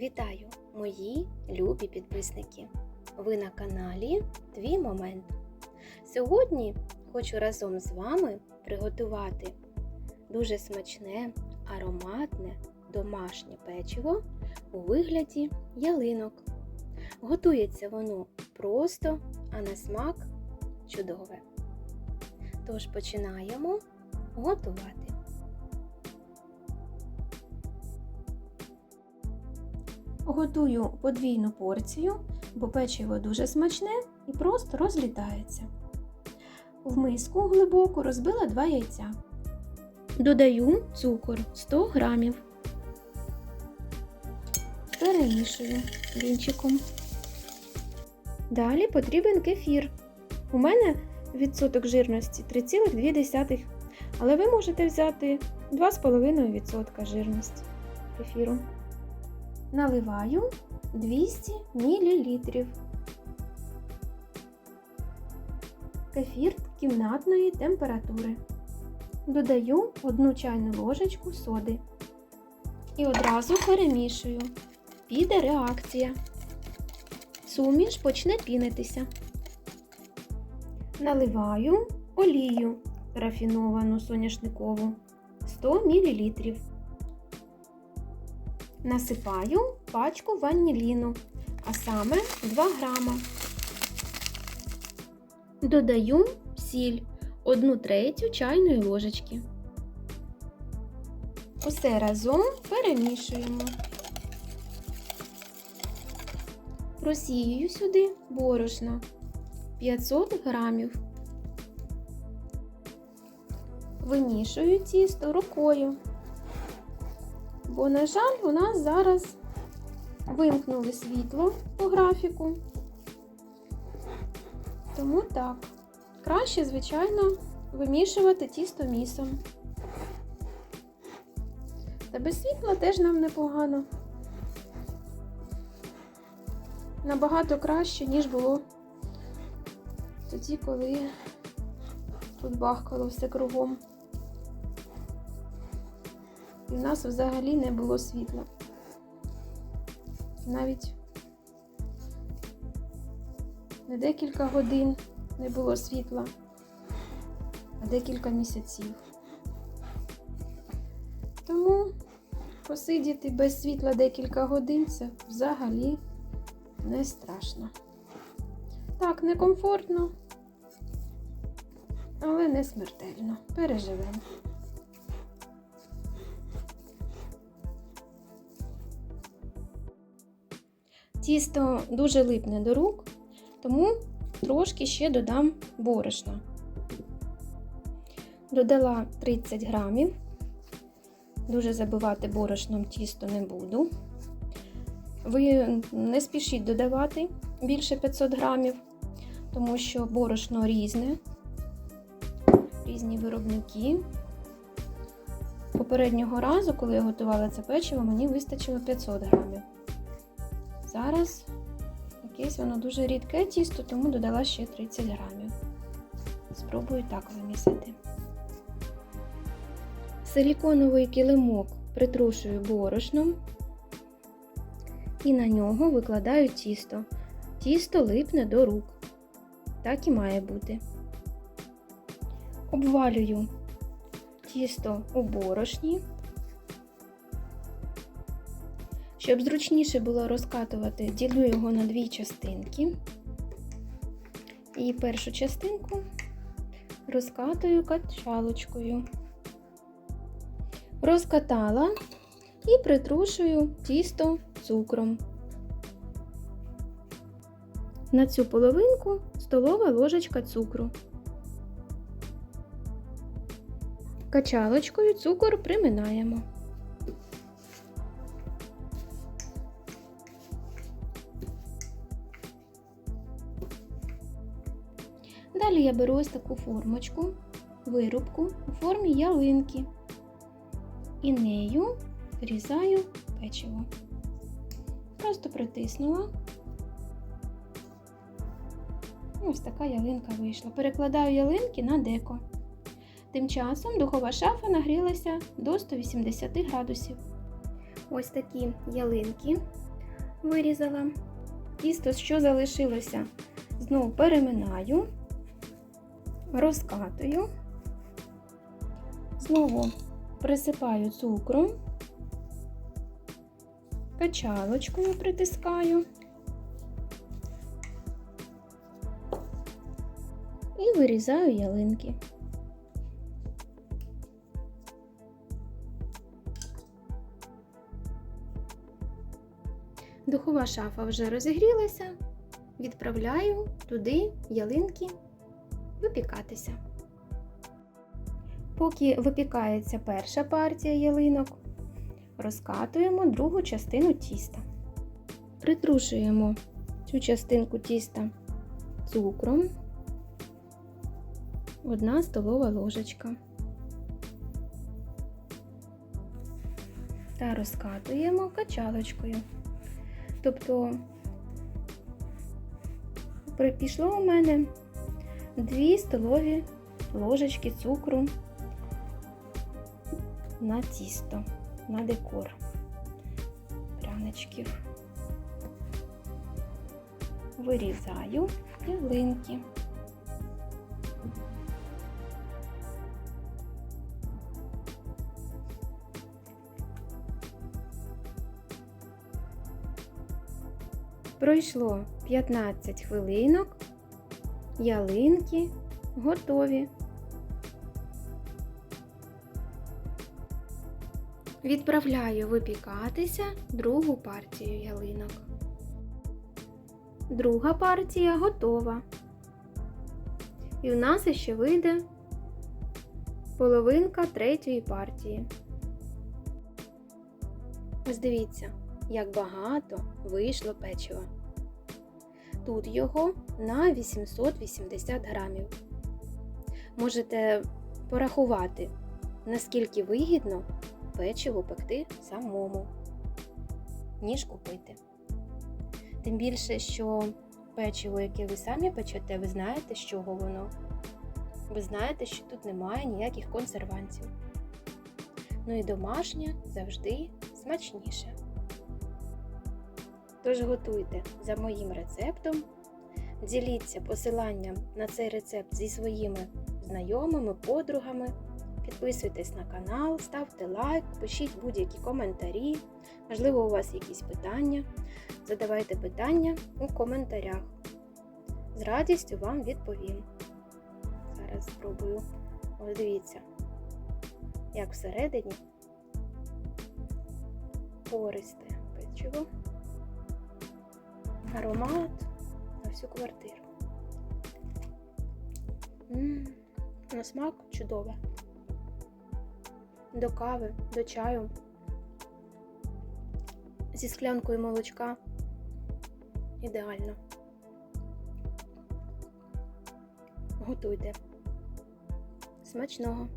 Вітаю, мої любі підписники! Ви на каналі Твій Момент. Сьогодні хочу разом з вами приготувати дуже смачне, ароматне домашнє печиво у вигляді ялинок. Готується воно просто, а на смак чудове. Тож починаємо готувати. Готую подвійну порцію, бо печиво дуже смачне і просто розлітається. В миску глибоку розбила 2 яйця. Додаю цукор 100 грамів. Перемішую вінчиком. Далі потрібен кефір. У мене відсоток жирності 3,2, але ви можете взяти 2,5% жирності кефіру. Наливаю 200 мл. Кефір кімнатної температури. Додаю 1 чайну ложечку соди. І одразу перемішую. Піде реакція. Суміш почне пінитися. Наливаю олію рафіновану соняшникову 100 мл. Насипаю пачку ваніліну, а саме 2 грама. Додаю сіль 1 третю чайної ложечки. Усе разом перемішуємо. Просіюю сюди борошно 500 грамів. Вимішую тісто рукою. Бо, на жаль, у нас зараз вимкнули світло по графіку. Тому так, краще, звичайно, вимішувати тісто місом. Та без світла теж нам непогано. Набагато краще, ніж було тоді, коли тут бахкало все кругом. І в нас взагалі не було світла. Навіть не декілька годин не було світла, а декілька місяців. Тому посидіти без світла декілька годин це взагалі не страшно. Так, некомфортно, але не смертельно. Переживемо. Тісто дуже липне до рук, тому трошки ще додам борошна. Додала 30 грамів. Дуже забивати борошном тісто не буду. Ви не спішіть додавати більше 500 грамів, тому що борошно різне, різні виробники. Попереднього разу, коли я готувала це печиво, мені вистачило 500 грамів. Зараз якесь воно дуже рідке тісто, тому додала ще 30 грамів. Спробую так вимісити. Силіконовий килимок притрушую борошном і на нього викладаю тісто. Тісто липне до рук. Так і має бути. Обвалюю тісто у борошні. Щоб зручніше було розкатувати, ділю його на дві частинки. І першу частинку розкатую качалочкою. Розкатала і притрушую тісто цукром. На цю половинку столова ложечка цукру. Качалочкою цукор приминаємо. Далі я беру ось таку формочку, вирубку у формі ялинки і нею вирізаю печиво. Просто притиснула. Ось така ялинка вийшла. Перекладаю ялинки на деко. Тим часом духова шафа нагрілася до 180 градусів. Ось такі ялинки вирізала. Тісто, що залишилося, знову переминаю, розкатую, знову присипаю цукром, качалочкою притискаю і вирізаю ялинки. Духова шафа вже розігрілася. Відправляю туди ялинки випікатися. Поки випікається перша партія ялинок, розкатуємо другу частину тіста. Притрушуємо цю частинку тіста цукром. Одна столова ложечка. Та розкатуємо качалочкою. Тобто пішло у мене 2 столові ложечки цукру на тісто, на декор пряничків. Вирізаю ялинки. Пройшло 15 хвилинок, ялинки готові. Відправляю випікатися другу партію ялинок. Друга партія готова. І в нас ще вийде половинка третьої партії. Ось дивіться, як багато вийшло печива. Тут його на 880 грамів. Можете порахувати, наскільки вигідно печиво пекти самому, ніж купити. Тим більше, що печиво, яке ви самі печете, ви знаєте, з чого воно. Ви знаєте, що тут немає ніяких консервантів. Ну і домашнє завжди смачніше. Тож готуйте за моїм рецептом. Діліться посиланням на цей рецепт зі своїми знайомими, подругами. Підписуйтесь на канал, ставте лайк, пишіть будь-які коментарі. Можливо, у вас якісь питання. Задавайте питання у коментарях. З радістю вам відповім. Зараз спробую. Ось дивіться, як всередині пористе печиво аромат на всю квартиру. М, На смак чудове. До кави, до чаю. Зі склянкою молочка. Ідеально. Готуйте. Смачного!